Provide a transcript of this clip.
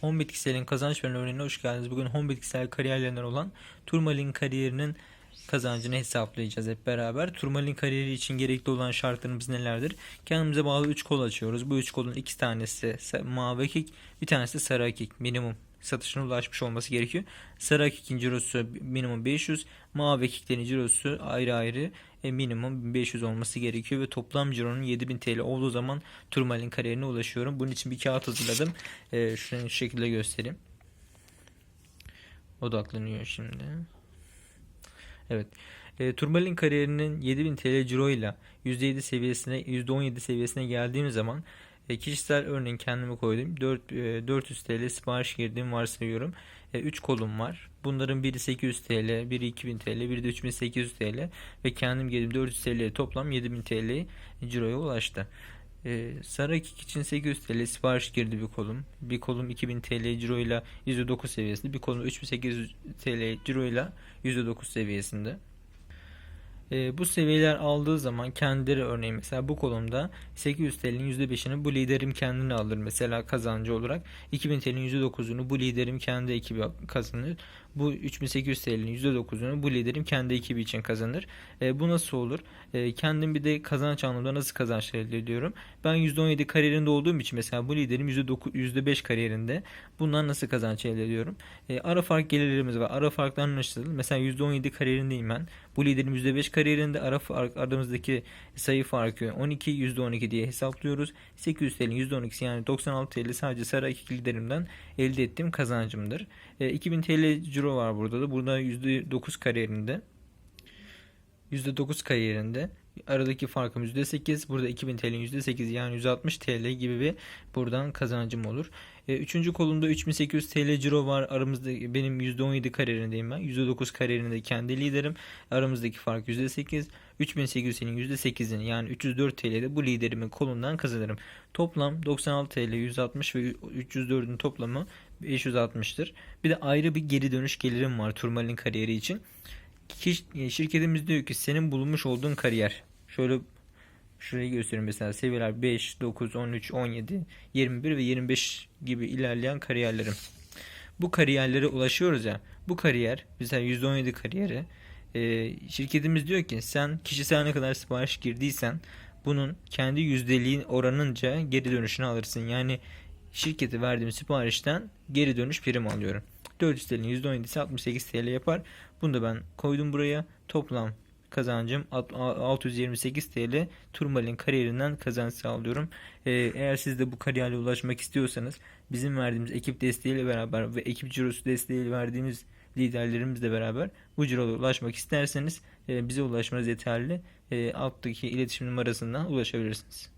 Home Bitkisel kazanç veren örneğine hoş geldiniz. Bugün Home Bitkisel kariyerlerinden olan Turmalin kariyerinin kazancını hesaplayacağız hep beraber. Turmalin kariyeri için gerekli olan şartlarımız nelerdir? Kendimize bağlı 3 kol açıyoruz. Bu 3 kolun 2 tanesi mavi hakik, bir tanesi sarı hakik minimum satışına ulaşmış olması gerekiyor. Sarı hakikin cirosu minimum 500, mavi hakiklerin cirosu ayrı ayrı e, minimum 1500 olması gerekiyor ve toplam cironun 7000 TL olduğu zaman Turmalin kariyerine ulaşıyorum. Bunun için bir kağıt hazırladım. E, şunu şu şekilde göstereyim. Odaklanıyor şimdi. Evet. E, Turmalin kariyerinin 7000 TL ciro ile %7 seviyesine %17 seviyesine geldiğim zaman e, kişisel örneğin kendime koydum. 4, e, 400 TL sipariş girdiğim varsayıyorum. 3 kolum var. Bunların biri 800 TL, biri 2000 TL, biri de 3800 TL ve kendim girdim 400 TL toplam 7000 TL ciroya ulaştı. Hakik için 800 TL sipariş girdi bir kolum. Bir kolum 2000 TL ciro ile %9 seviyesinde. Bir kolum 3800 TL ciro ile %9 seviyesinde. Ee, bu seviyeler aldığı zaman kendileri örneğin mesela bu kolumda 800 TL'nin %5'ini bu liderim kendine alır mesela kazancı olarak. 2000 TL'nin %9'unu bu liderim kendi ekibi kazanır. Bu 3800 TL'nin %9'unu bu liderim kendi ekibi için kazanır. E, bu nasıl olur? E, kendim bir de kazanç anlamında nasıl kazançlar elde ediyorum? Ben %17 kariyerinde olduğum için mesela bu liderim %9, %5 kariyerinde. Bundan nasıl kazanç elde ediyorum? E, ara fark gelirlerimiz var. Ara farklar nasıl? Mesela %17 kariyerindeyim ben. Bu liderim %5 kariyerinde ara fark aramızdaki sayı farkı 12 %12 diye hesaplıyoruz. 800 TL'nin %12'si yani 96 TL sadece sarı iki liderimden elde ettiğim kazancımdır. E, 2000 TL ciro var burada da. Burada %9 kariyerinde. %9 kariyerinde. Aradaki farkım %8. Burada 2000 TL'nin %8 yani 160 TL gibi bir buradan kazancım olur. E, üçüncü kolumda 3800 TL ciro var. Aramızda benim %17 kariyerindeyim ben. %9 kariyerinde kendi liderim. Aramızdaki fark %8. 3800'nin %8'ini yani 304 TL'de bu liderimin kolundan kazanırım. Toplam 96 TL 160 ve 304'ün toplamı 560'tır. Bir de ayrı bir geri dönüş gelirim var Turmal'in kariyeri için. Şirketimiz diyor ki senin bulunmuş olduğun kariyer. Şöyle şurayı göstereyim mesela seviyeler 5, 9, 13, 17, 21 ve 25 gibi ilerleyen kariyerlerim. Bu kariyerlere ulaşıyoruz ya. Bu kariyer mesela %17 kariyeri e, şirketimiz diyor ki sen kişisel ne kadar sipariş girdiysen bunun kendi yüzdeliğin oranınca geri dönüşünü alırsın. Yani şirkete verdiğim siparişten geri dönüş prim alıyorum. 400 TL'nin %17'si 68 TL yapar. Bunu da ben koydum buraya. Toplam kazancım 628 TL Turmal'in kariyerinden kazanç sağlıyorum. Ee, eğer siz de bu kariyerle ulaşmak istiyorsanız bizim verdiğimiz ekip desteğiyle beraber ve ekip cirosu desteğiyle verdiğimiz liderlerimizle beraber bu ciroya ulaşmak isterseniz e, bize ulaşmanız yeterli. E, alttaki iletişim numarasından ulaşabilirsiniz.